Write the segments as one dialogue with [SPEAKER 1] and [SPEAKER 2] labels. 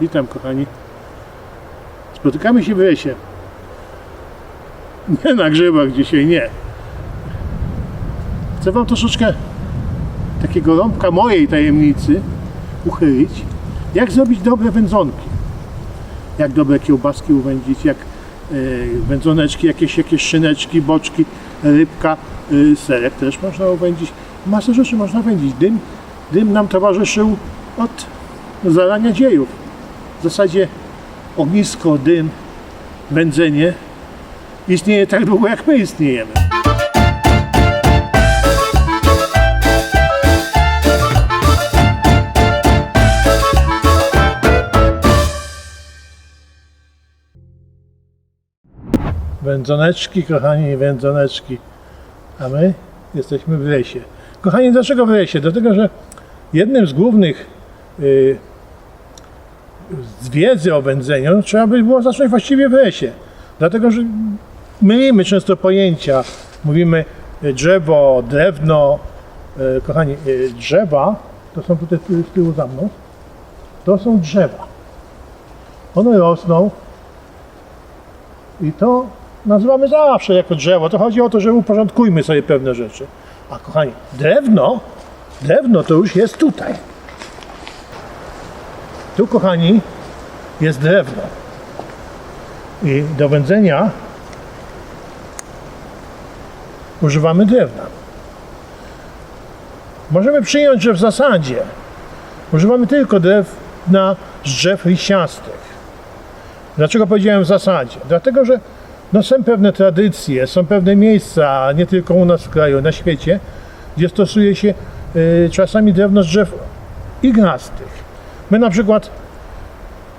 [SPEAKER 1] Witam kochani. Spotykamy się w lesie. Nie na grzybach dzisiaj, nie. Chcę Wam troszeczkę takiego rąbka mojej tajemnicy uchylić. Jak zrobić dobre wędzonki. Jak dobre kiełbaski uwędzić, jak y, wędzoneczki, jakieś, jakieś szyneczki, boczki, rybka, y, serek też można uwędzić. Masę rzeczy można wędzić. Dym, dym nam towarzyszył od zarania dziejów. W zasadzie ognisko, dym, wędzenie istnieje tak długo, jak my istniejemy. Wędzoneczki, kochani, wędzoneczki. A my jesteśmy w lesie. Kochani, dlaczego w lesie? Dlatego, że jednym z głównych y, z wiedzy o wędzeniu trzeba by było zacząć właściwie w lesie. Dlatego, że mylimy często pojęcia. Mówimy y, drzewo, drewno. Y, Kochani, y, drzewa, to są tutaj z tyłu za mną, to są drzewa. One rosną i to nazywamy zawsze jako drzewo. To chodzi o to, że uporządkujmy sobie pewne rzeczy. A kochani, drewno, drewno to już jest tutaj. Tu, kochani, jest drewno. I do wędzenia używamy drewna. Możemy przyjąć, że w zasadzie używamy tylko drewna z drzew liściastych. Dlaczego powiedziałem w zasadzie? Dlatego, że no są pewne tradycje, są pewne miejsca, nie tylko u nas w kraju, na świecie, gdzie stosuje się y, czasami drewno z drzew ignastych. My na przykład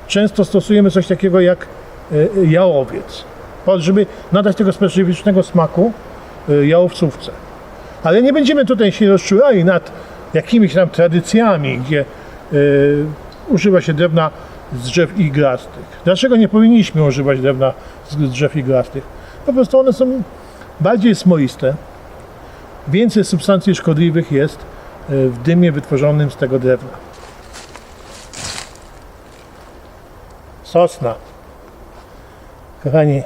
[SPEAKER 1] często stosujemy coś takiego jak y, y, jałowiec, żeby nadać tego specyficznego smaku y, jałowcówce. Ale nie będziemy tutaj się rozczulali nad jakimiś tam tradycjami, gdzie używa się drewna z drzew iglastych. Dlaczego nie powinniśmy używać drewna z drzew iglastych? Po prostu one są bardziej smoiste, więcej substancji szkodliwych jest w dymie wytworzonym z tego drewna. Sosna. Kochani,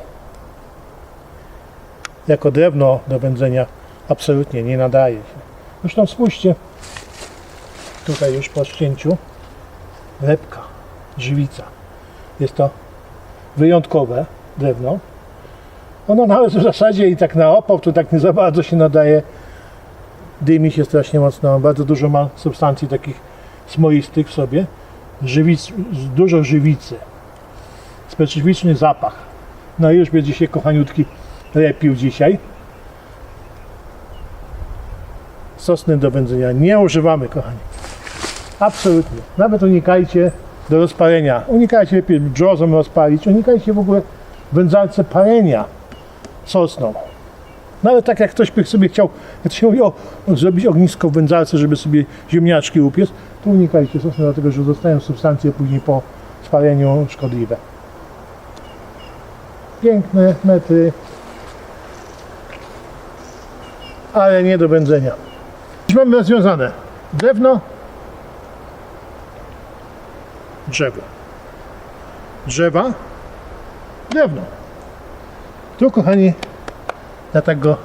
[SPEAKER 1] jako drewno do wędzenia absolutnie nie nadaje się. Zresztą spójrzcie, tutaj już po ścięciu lepka, żywica. Jest to wyjątkowe drewno. Ono nawet w zasadzie i tak na opał to tak nie za bardzo się nadaje. Dymi się strasznie mocno, bardzo dużo ma substancji takich smoistych w sobie. Żywic, dużo żywicy. Specyficzny zapach. No i już będzie się kochaniutki lepił dzisiaj. Sosny do wędzenia nie używamy, kochani. Absolutnie. Nawet unikajcie do rozpalenia. Unikajcie lepiej brzozą rozpalić. Unikajcie w ogóle wędzalce palenia sosną. Nawet tak jak ktoś by sobie chciał, jak się mówi, o, zrobić ognisko w wędzalce, żeby sobie ziemniaczki upiec, to unikajcie sosny, dlatego że zostają substancje później po spaleniu szkodliwe. Piękne metry, ale nie do wędzenia. Dziś mamy rozwiązane drewno, drzewo. Drzewa, drewno. Tu, kochani, na tak go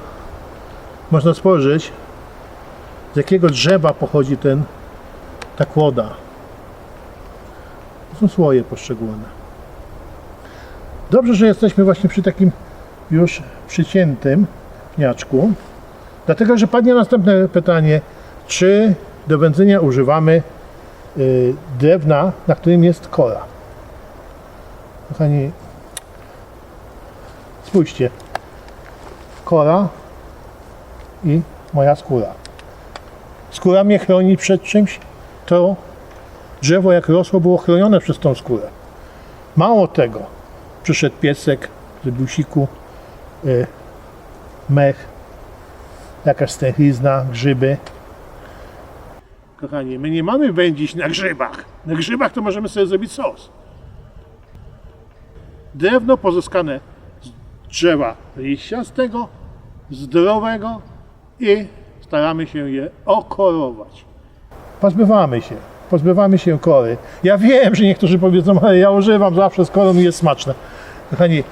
[SPEAKER 1] można spojrzeć, z jakiego drzewa pochodzi ten, ta kłoda. To są słoje poszczególne. Dobrze, że jesteśmy właśnie przy takim już przyciętym pniaczku, dlatego, że padnie następne pytanie, czy do wędzenia używamy y, drewna, na którym jest kora. Kochani, spójrzcie. Kora i moja skóra. Skóra mnie chroni przed czymś, to drzewo jak rosło było chronione przez tą skórę. Mało tego, przyszedł piesek, zrobił siku, y, mech, jakaś stęchlizna, grzyby. Kochani, my nie mamy wędzić na grzybach. Na grzybach to możemy sobie zrobić sos. Drewno pozyskane z drzewa liściastego, zdrowego i staramy się je okorować. Pozbywamy się pozbywamy się kory. Ja wiem, że niektórzy powiedzą, ale ja używam zawsze z korą i jest smaczne. Kochani,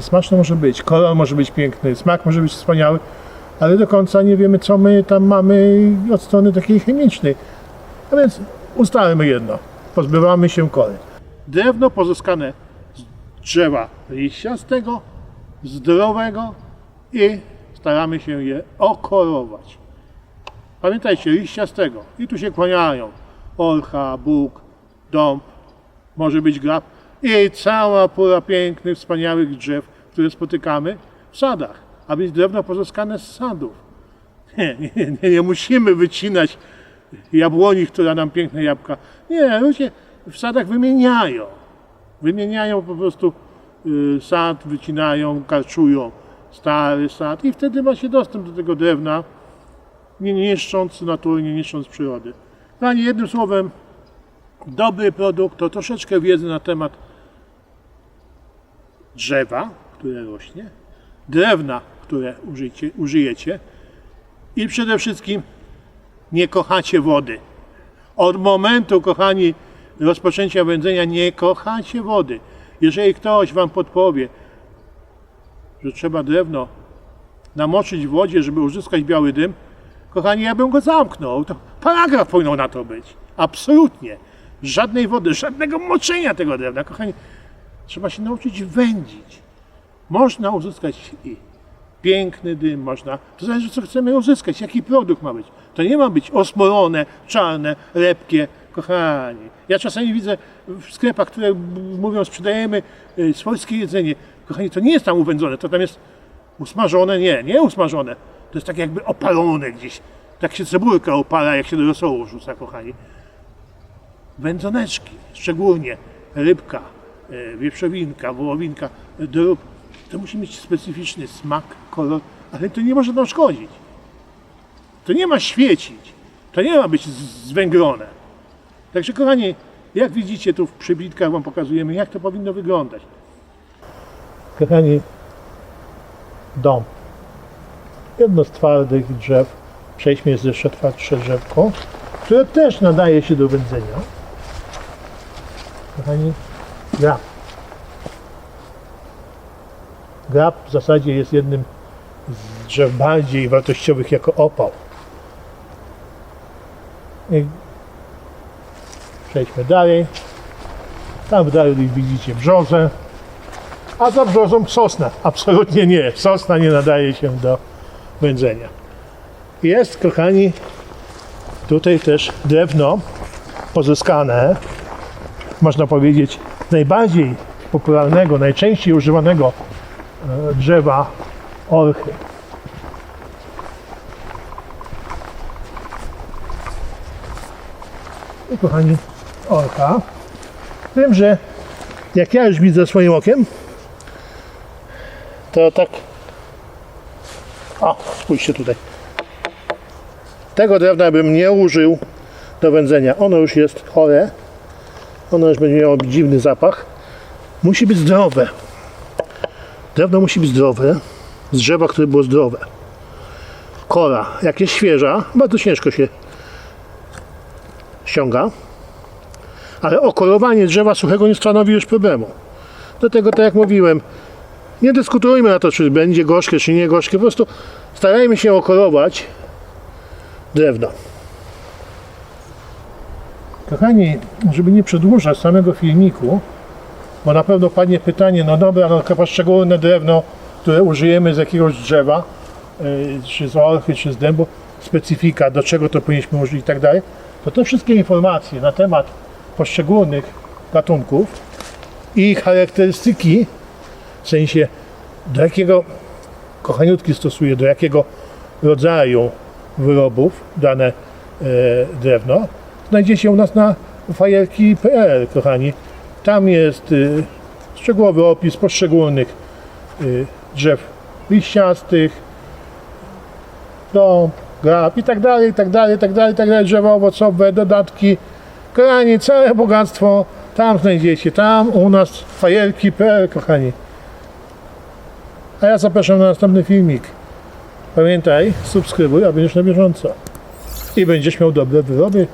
[SPEAKER 1] smaczne może być, kolor może być piękny, smak może być wspaniały, ale do końca nie wiemy, co my tam mamy od strony takiej chemicznej. A więc ustalmy jedno, pozbywamy się kory. Drewno pozyskane z drzewa liściastego, zdrowego i staramy się je okorować. Pamiętajcie, liściastego. I tu się kłaniają orcha, bóg, dąb, może być grab i cała pula pięknych, wspaniałych drzew, które spotykamy w sadach. A więc drewno pozyskane z sadów. Nie, nie, nie, nie musimy wycinać jabłoni, która nam piękne jabłka. Nie, ludzie w sadach wymieniają. Wymieniają po prostu y, sad, wycinają, karczują stary sad i wtedy ma się dostęp do tego drewna, nie niszcząc natury, nie niszcząc przyrody. No ani jednym słowem, dobry produkt to troszeczkę wiedzy na temat drzewa, które rośnie, drewna, które użyjcie, użyjecie i przede wszystkim nie kochacie wody. Od momentu, kochani, rozpoczęcia wędzenia nie kochacie wody. Jeżeli ktoś Wam podpowie, że trzeba drewno namoczyć w wodzie, żeby uzyskać biały dym, kochani, ja bym go zamknął. To paragraf powinien na to być. Absolutnie. Żadnej wody, żadnego moczenia tego drewna. Kochani, trzeba się nauczyć wędzić. Można uzyskać i piękny dym, można. To zależy, co chcemy uzyskać, jaki produkt ma być. To nie ma być osmolone, czarne, lepkie. Kochani, ja czasami widzę w sklepach, które mówią, sprzedajemy y, swojskie jedzenie. Kochani, to nie jest tam uwędzone, to tam jest usmażone, nie, nie usmażone. To jest tak jakby opalone gdzieś. Tak się cebulka opala, jak się do rosołu rzuca, kochani. Wędzoneczki, szczególnie rybka, e, wieprzowinka, wołowinka, e, drób. To musi mieć specyficzny smak, kolor, ale to nie może nam szkodzić. To nie ma świecić. To nie ma być zwęglone. Także kochani, jak widzicie tu w przybitkach Wam pokazujemy, jak to powinno wyglądać. Kochani, dom. Jedno z twardych drzew. Przejdźmy jest jeszcze twardsze drzewko, które też nadaje się do wędzenia. Kochani, grab. Grab w zasadzie jest jednym z drzew bardziej wartościowych jako opał. I przejdźmy dalej. Tam w dali widzicie brzozę. A za brzozą sosna. Absolutnie nie. Sosna nie nadaje się do wędzenia. Jest, kochani, tutaj też drewno pozyskane, można powiedzieć, najbardziej popularnego, najczęściej używanego e, drzewa orchy. I kochani, orcha. Wiem, że jak ja już widzę swoim okiem, to tak. O, spójrzcie tutaj. Tego drewna bym nie użył do wędzenia. Ono już jest chore. Ono już będzie miało dziwny zapach. Musi być zdrowe. Drewno musi być zdrowe. Z drzewa, które było zdrowe. Kora, jak jest świeża, bardzo ciężko się ściąga. Ale okorowanie drzewa suchego nie stanowi już problemu. Dlatego, tak jak mówiłem, nie dyskutujmy na to, czy będzie gorzkie, czy nie gorzkie. Po prostu starajmy się okorować drewno. Kochani, żeby nie przedłużać samego filmiku, bo na pewno padnie pytanie, no dobra, no poszczególne drewno, które użyjemy z jakiegoś drzewa, y, czy z orchy, czy z dębu, specyfika, do czego to powinniśmy użyć i tak dalej, to te wszystkie informacje na temat poszczególnych gatunków i ich charakterystyki, w sensie do jakiego kochaniutki stosuje, do jakiego rodzaju wyrobów dane e, drewno, znajdziecie u nas na fajerki.pl, kochani. Tam jest y, szczegółowy opis poszczególnych y, drzew liściastych, dąb, grab i tak dalej, i tak dalej, i tak dalej, i tak dalej, drzewa owocowe, dodatki, kochani, całe bogactwo tam znajdziecie, tam u nas fajerki.pl, kochani. A ja zapraszam na następny filmik. Pamiętaj, subskrybuj, a będziesz na bieżąco. I będziesz miał dobre wyroby